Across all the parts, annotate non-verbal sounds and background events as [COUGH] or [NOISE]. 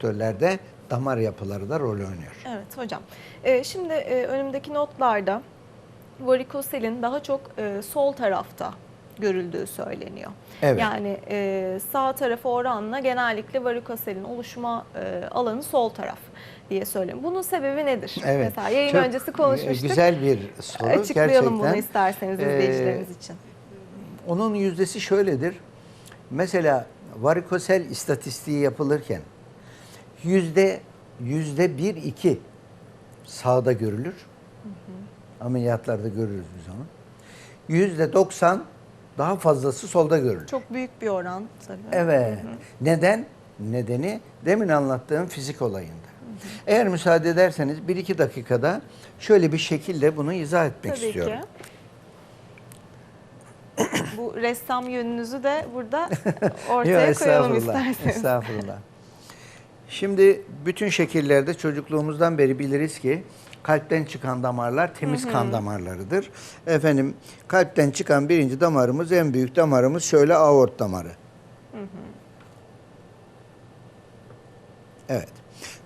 faktörlerde damar yapıları da rol oynuyor. Evet hocam. Ee, şimdi e, önümdeki notlarda varikoselin daha çok e, sol tarafta görüldüğü söyleniyor. Evet. Yani e, sağ tarafı oranla genellikle varikoselin oluşma e, alanı sol taraf diye söylüyorum. Bunun sebebi nedir? Evet. Mesela yayın Çok, öncesi e, konuşmuştuk. Güzel bir soru. Açıklayalım bunu gerçekten. isterseniz Ee, izleyicilerimiz için. Onun yüzdesi şöyledir. Mesela varikosel istatistiği yapılırken yüzde yüzde bir iki sağda görülür. Ameliyatlarda görürüz biz onu. Yüzde doksan daha fazlası solda görülür. Çok büyük bir oran tabii. Evet. Neden? Nedeni demin anlattığım fizik olayında. Eğer müsaade ederseniz bir iki dakikada şöyle bir şekilde bunu izah etmek Tabii istiyorum. ki. Bu ressam yönünüzü de burada [LAUGHS] ortaya koyalım estağfurullah, isterseniz. Estağfurullah. Şimdi bütün şekillerde çocukluğumuzdan beri biliriz ki kalpten çıkan damarlar temiz kan damarlarıdır. Efendim kalpten çıkan birinci damarımız en büyük damarımız şöyle aort damarı. Evet.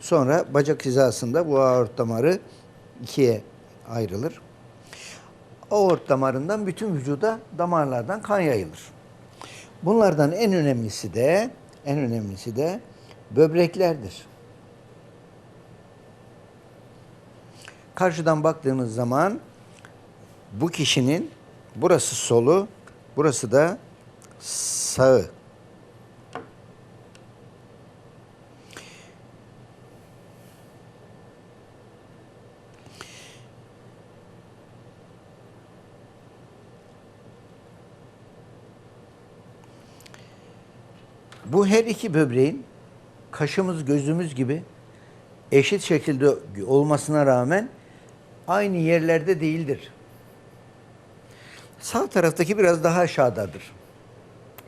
Sonra bacak hizasında bu aort damarı ikiye ayrılır. Aort damarından bütün vücuda damarlardan kan yayılır. Bunlardan en önemlisi de en önemlisi de böbreklerdir. Karşıdan baktığınız zaman bu kişinin burası solu, burası da sağı. Bu her iki böbreğin kaşımız gözümüz gibi eşit şekilde olmasına rağmen aynı yerlerde değildir. Sağ taraftaki biraz daha aşağıdadır.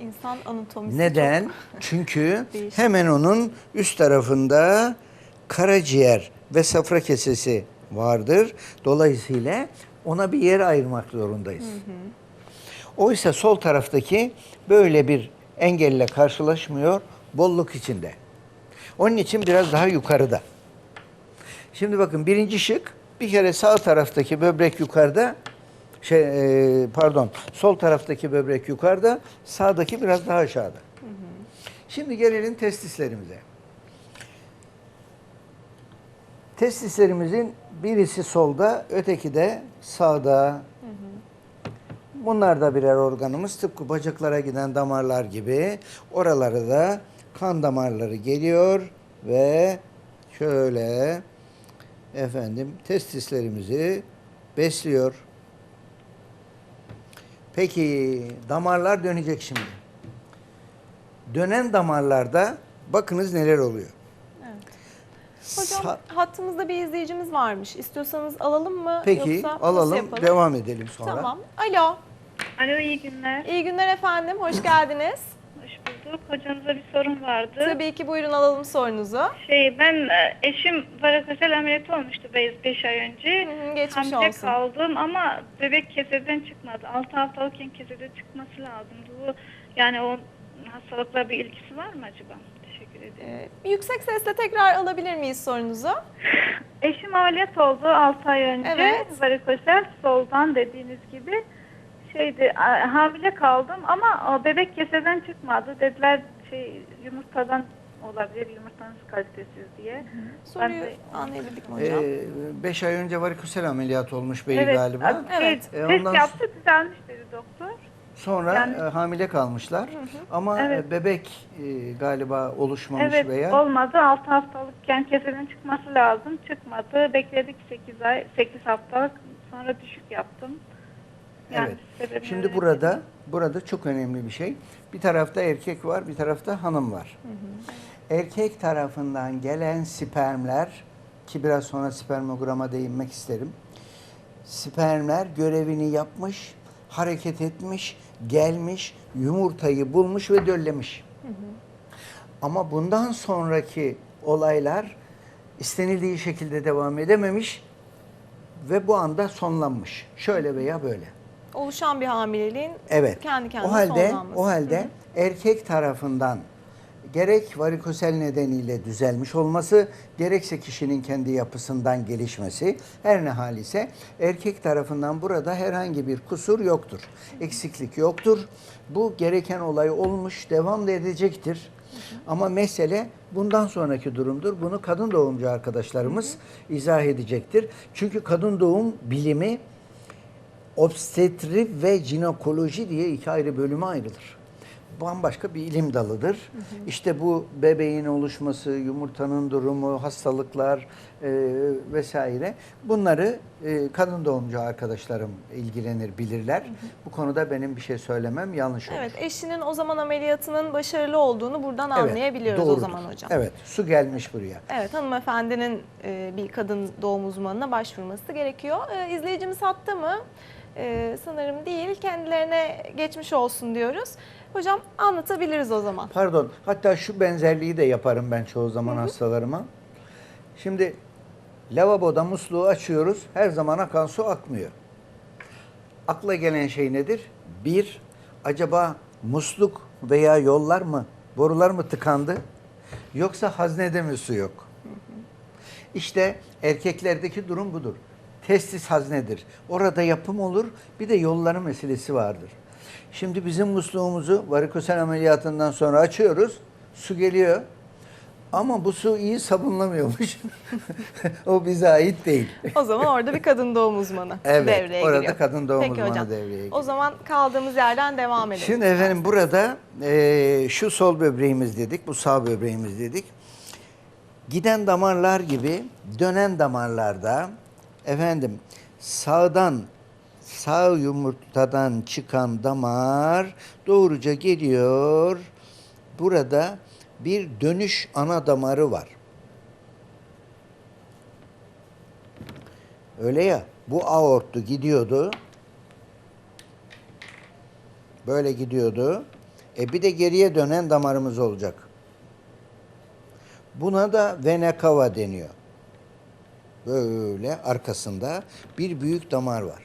İnsan anatomisi Neden? çok [LAUGHS] Çünkü hemen onun üst tarafında karaciğer ve safra kesesi vardır. Dolayısıyla ona bir yer ayırmak zorundayız. Oysa sol taraftaki böyle bir engelle karşılaşmıyor, bolluk içinde. Onun için biraz daha yukarıda. Şimdi bakın birinci şık bir kere sağ taraftaki böbrek yukarıda, şey e, pardon sol taraftaki böbrek yukarıda, sağdaki biraz daha aşağıda. Şimdi gelelim testislerimize. Testislerimizin birisi solda, öteki de sağda. Bunlar da birer organımız. Tıpkı bacaklara giden damarlar gibi. Oralara da kan damarları geliyor ve şöyle efendim testislerimizi besliyor. Peki damarlar dönecek şimdi. Dönen damarlarda bakınız neler oluyor. Evet. Hocam Sa- hattımızda bir izleyicimiz varmış. İstiyorsanız alalım mı? Peki Yoksa alalım devam edelim sonra. Tamam. Alo. Alo iyi günler. İyi günler efendim. Hoş geldiniz. Bulduk. Hocanıza bir sorum vardı. Tabii ki buyurun alalım sorunuzu. Şey ben e, eşim varakosel ameliyatı olmuştu 5 ay önce. Hı hı, geçmiş Hamile olsun. kaldım ama bebek keseden çıkmadı. 6 haftalıkken kesede çıkması lazımdı. Bu yani o hastalıkla bir ilgisi var mı acaba? Teşekkür ederim. Ee, yüksek sesle tekrar alabilir miyiz sorunuzu? Eşim ameliyat oldu 6 ay önce. Evet. Varikosel soldan dediğiniz gibi şeydi hamile kaldım ama bebek keseden çıkmadı. Dediler şey yumurtadan olabilir yumurtanız kalitesiz diye. Soruyu Ben de- anlayabildik mi hocam? 5 ay önce varikosel ameliyat olmuş beyi evet, galiba. a- Evet. şey, E, test ondan- yaptı düzelmiş dedi doktor. Sonra Yani- e, hamile kalmışlar. Ama Evet. e, bebek e, galiba oluşmamış Evet veya olmadı 6 haftalıkken keseden çıkması lazım çıkmadı. Bekledik 8 ay 8 haftalık sonra düşük yaptım. Yani Evet. Şimdi burada burada çok önemli bir şey. Bir tarafta erkek var, bir tarafta hanım var. Erkek tarafından gelen spermler ki biraz sonra spermograma değinmek isterim. Spermler görevini yapmış, hareket etmiş, gelmiş, yumurtayı bulmuş ve döllemiş. Ama bundan sonraki olaylar istenildiği şekilde devam edememiş ve bu anda sonlanmış. Şöyle veya böyle. Oluşan bir hamileliğin Evet. kendi kendine o halde sonlanması. o halde erkek tarafından gerek varikosel nedeniyle düzelmiş olması, gerekse kişinin kendi yapısından gelişmesi, her ne hal ise erkek tarafından burada herhangi bir kusur yoktur. Eksiklik yoktur. Bu gereken olay olmuş, devam da edecektir. Ama mesele bundan sonraki durumdur. Bunu kadın doğumcu arkadaşlarımız izah edecektir. Çünkü kadın doğum bilimi obstetri ve jinekoloji diye iki ayrı bölüme ayrılır. Bambaşka bir ilim dalıdır. İşte bu bebeğin oluşması, yumurtanın durumu, hastalıklar e, vesaire bunları e, kadın doğumcu arkadaşlarım ilgilenir, bilirler. Bu konuda benim bir şey söylemem yanlış olur. Evet, eşinin o zaman ameliyatının başarılı olduğunu buradan Evet, anlayabiliyoruz o doğrudur. zaman hocam. Evet, su gelmiş buraya. Evet, hanımefendinin e, bir kadın doğum uzmanına başvurması gerekiyor. E, izleyicimiz hatta mı? E, sanırım değil. Kendilerine geçmiş olsun diyoruz. Hocam anlatabiliriz o zaman. Pardon, hatta şu benzerliği de yaparım ben çoğu zaman hastalarıma. Şimdi lavaboda musluğu açıyoruz, her zaman akan su akmıyor. Akla gelen şey nedir? Bir, acaba musluk veya yollar mı, borular mı tıkandı? Yoksa haznede mi su yok? İşte erkeklerdeki durum budur. Testis haznedir. Orada yapım olur, bir de yolları meselesi vardır. Şimdi bizim musluğumuzu varikosel ameliyatından sonra açıyoruz, su geliyor. Ama bu su iyi sabunlamıyormuş. [LAUGHS] o bize ait değil. O zaman orada bir kadın doğum uzmanı [LAUGHS] Evet, devreye orada giriyor. kadın doğum Peki uzmanı hocam. devreye giriyor. O zaman kaldığımız yerden devam edelim. Şimdi efendim burada eee, şu sol böbreğimiz dedik, bu sağ böbreğimiz dedik. Giden damarlar gibi dönen damarlarda efendim sağdan sağ yumurtadan çıkan damar doğruca geliyor. Burada bir dönüş ana damarı var. Öyle ya. Bu aorttu gidiyordu. Böyle gidiyordu. E bir de geriye dönen damarımız olacak. Buna da vena cava deniyor. Böyle arkasında bir büyük damar var.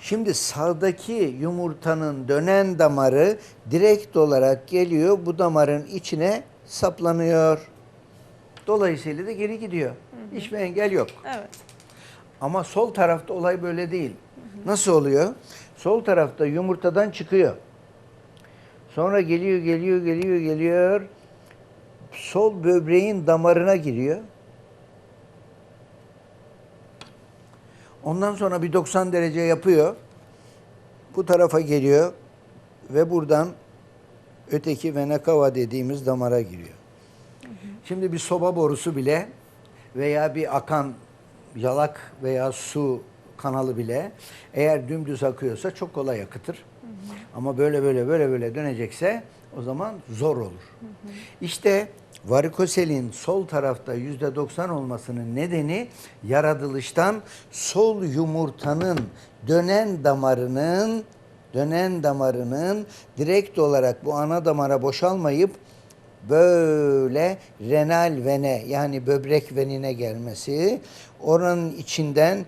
Şimdi sağdaki yumurtanın dönen damarı direkt olarak geliyor bu damarın içine saplanıyor. Dolayısıyla da geri gidiyor. Hiçbir engel yok. Evet. Ama sol tarafta olay böyle değil. Nasıl oluyor? Sol tarafta yumurtadan çıkıyor. Sonra geliyor, geliyor, geliyor, geliyor. Sol böbreğin damarına giriyor. Ondan sonra bir 90 derece yapıyor. Bu tarafa geliyor ve buradan öteki vena cava dediğimiz damara giriyor. Şimdi bir soba borusu bile veya bir akan yalak veya su kanalı bile eğer dümdüz akıyorsa çok kolay akıtır. Ama böyle böyle böyle böyle dönecekse o zaman zor olur. İşte varikoselin sol tarafta yüzde 90 olmasının nedeni yaratılıştan sol yumurtanın dönen damarının dönen damarının direkt olarak bu ana damara boşalmayıp böyle renal vene yani böbrek venine gelmesi, oranın içinden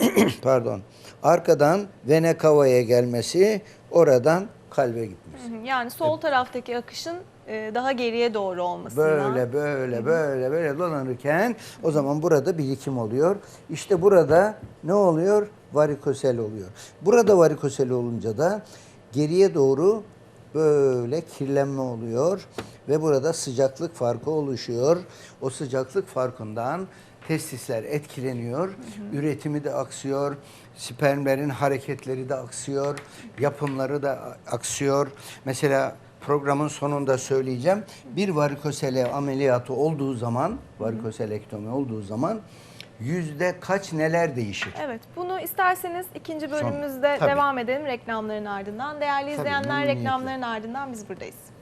[CLEARS THROAT] pardon arkadan vene cava'ya gelmesi, oradan kalbe gitmesi. Hı hı. Yani sol taraftaki akışın e, daha geriye doğru olmasına. Böyle böyle böyle böyle dolanırken o zaman burada birikim oluyor. İşte burada ne oluyor? Varikosel oluyor. Burada varikosel olunca da geriye doğru böyle kirlenme oluyor ve burada sıcaklık farkı oluşuyor. O sıcaklık farkından testisler etkileniyor. Üretimi de aksıyor. Spermlerin hareketleri de aksıyor. Yapımları da aksıyor. Mesela programın sonunda söyleyeceğim. Bir varikosele ameliyatı olduğu zaman, varikoselektomi olduğu zaman yüzde kaç neler değişir? Evet, bunu isterseniz ikinci bölümümüzde Tabii. devam edelim reklamların ardından. Değerli izleyenler reklamların ardından biz buradayız.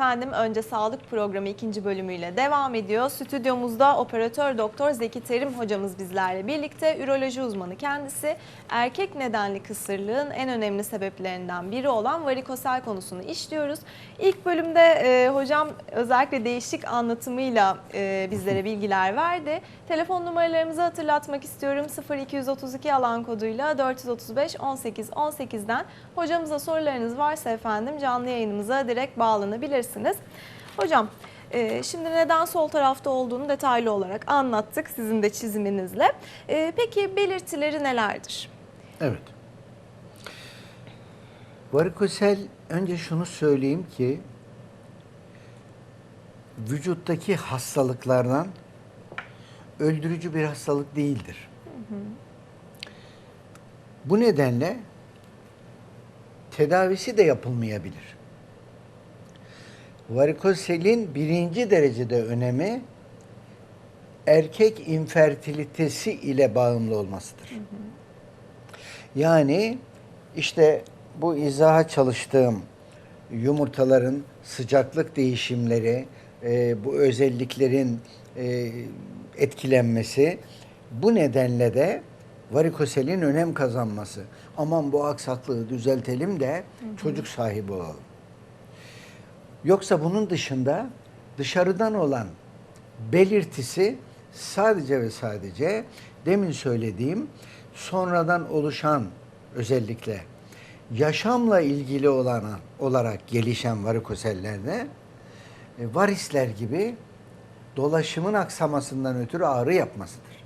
Efendim önce sağlık programı ikinci bölümüyle devam ediyor. Stüdyomuzda operatör doktor Zeki Terim hocamız bizlerle birlikte. Üroloji uzmanı kendisi. Erkek nedenli kısırlığın en önemli sebeplerinden biri olan varikosel konusunu işliyoruz. İlk bölümde e, hocam özellikle değişik anlatımıyla e, bizlere bilgiler verdi. Telefon numaralarımızı hatırlatmak istiyorum. 0232 alan koduyla 435 18 18'den hocamıza sorularınız varsa efendim canlı yayınımıza direkt bağlanabilirsiniz. Hocam e, şimdi neden sol tarafta olduğunu detaylı olarak anlattık sizin de çiziminizle. E, peki belirtileri nelerdir? Evet. Varikosel önce şunu söyleyeyim ki vücuttaki hastalıklardan öldürücü bir hastalık değildir. Bu nedenle tedavisi de yapılmayabilir. Varikoselin birinci derecede önemi erkek infertilitesi ile bağımlı olmasıdır. Yani işte bu izaha çalıştığım yumurtaların sıcaklık değişimleri, e, bu özelliklerin e, etkilenmesi bu nedenle de varikoselin önem kazanması. Aman bu aksaklığı düzeltelim de çocuk sahibi olalım. Yoksa bunun dışında dışarıdan olan belirtisi sadece ve sadece demin söylediğim sonradan oluşan özellikle yaşamla ilgili olan olarak gelişen varikosellerde e, varisler gibi dolaşımın aksamasından ötürü ağrı yapmasıdır.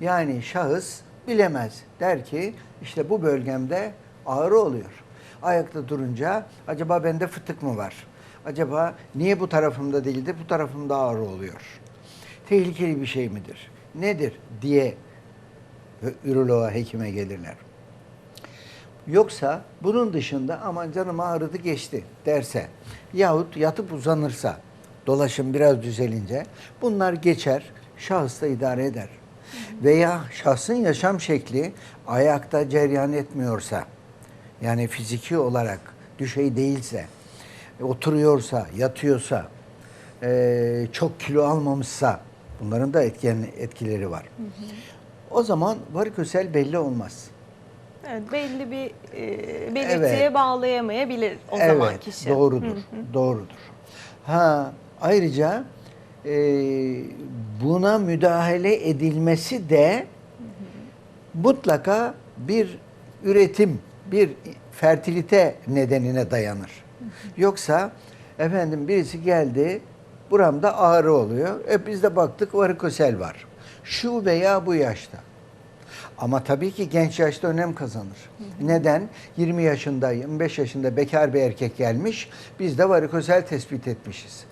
Yani şahıs bilemez. Der ki işte bu bölgemde ağrı oluyor. Ayakta durunca acaba bende fıtık mı var? Acaba niye bu tarafımda değil de bu tarafımda ağrı oluyor? Tehlikeli bir şey midir? Nedir diye üroloğa, hekime gelirler. Yoksa bunun dışında aman canım ağrıdı geçti derse yahut yatıp uzanırsa dolaşım biraz düzelince bunlar geçer, şahıs da idare eder. Veya şahsın yaşam şekli ayakta cereyan etmiyorsa yani fiziki olarak düşey değilse, oturuyorsa, yatıyorsa, eee, çok kilo almamışsa bunların da etken, etkileri var. O zaman varikosel belli olmaz. Evet, belli bir e, belirtiye Evet. bağlayamayabilir o evet, zaman kişi. doğrudur. Doğrudur. Ha ayrıca e, buna müdahale edilmesi de mutlaka bir üretim, bir fertilite nedenine dayanır. Yoksa efendim birisi geldi, buramda ağrı oluyor. E biz de baktık varikosel var. Şu veya bu yaşta. Ama tabii ki genç yaşta önem kazanır. Neden? 20 yaşında, 25 yaşında bekar bir erkek gelmiş, biz de varikosel tespit etmişiz.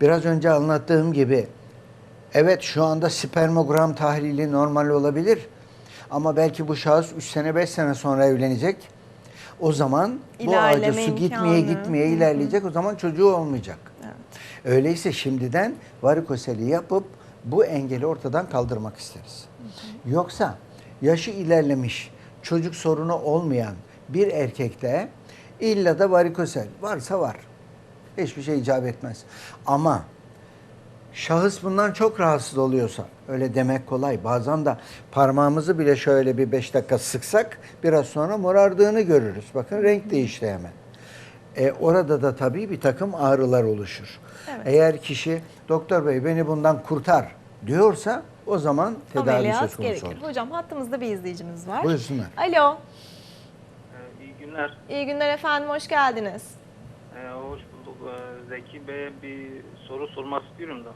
Biraz önce anlattığım gibi, evet şu anda spermogram tahlili normal olabilir. Ama belki bu şahıs 3 sene 5 sene sonra evlenecek. O zaman bu ağaca İlerleme su gitmeye gitmeye ilerleyecek. O zaman çocuğu olmayacak. Evet. Öyleyse şimdiden varikoseli yapıp bu engeli ortadan kaldırmak isteriz. Yoksa yaşı ilerlemiş, çocuk sorunu olmayan bir erkekte illa da varikosel varsa var. Hiçbir şey icap etmez. Ama şahıs bundan çok rahatsız oluyorsa öyle demek kolay. Bazen de parmağımızı bile şöyle bir beş dakika sıksak biraz sonra morardığını görürüz. Bakın renk değişti hemen. E, orada da tabii bir takım ağrılar oluşur. Evet. Eğer kişi doktor bey beni bundan kurtar diyorsa o zaman tedavi söz Ameliyat konusu gerekir. olur. Hocam hattımızda bir izleyicimiz var. Buyursunlar. Alo, Ee, İyi günler. iyi günler efendim, hoş geldiniz. Ee, hoş Zeki Bey'e bir soru sormak istiyorum da.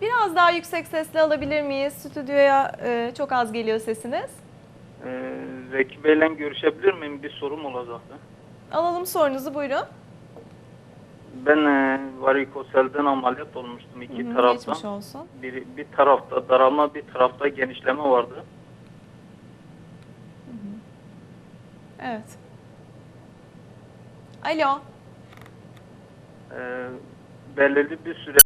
Biraz daha yüksek sesle alabilir miyiz? Stüdyoya e, çok az geliyor sesiniz. Ee, Zeki Bey'le görüşebilir miyim? Bir sorum olacaktı. Alalım sorunuzu buyurun. Ben e, varikoselden ameliyat olmuştum iki Hı hı, taraftan. Geçmiş olsun. Bir, bir tarafta daralma, bir tarafta genişleme vardı. Evet. Alo. Belirli bir süre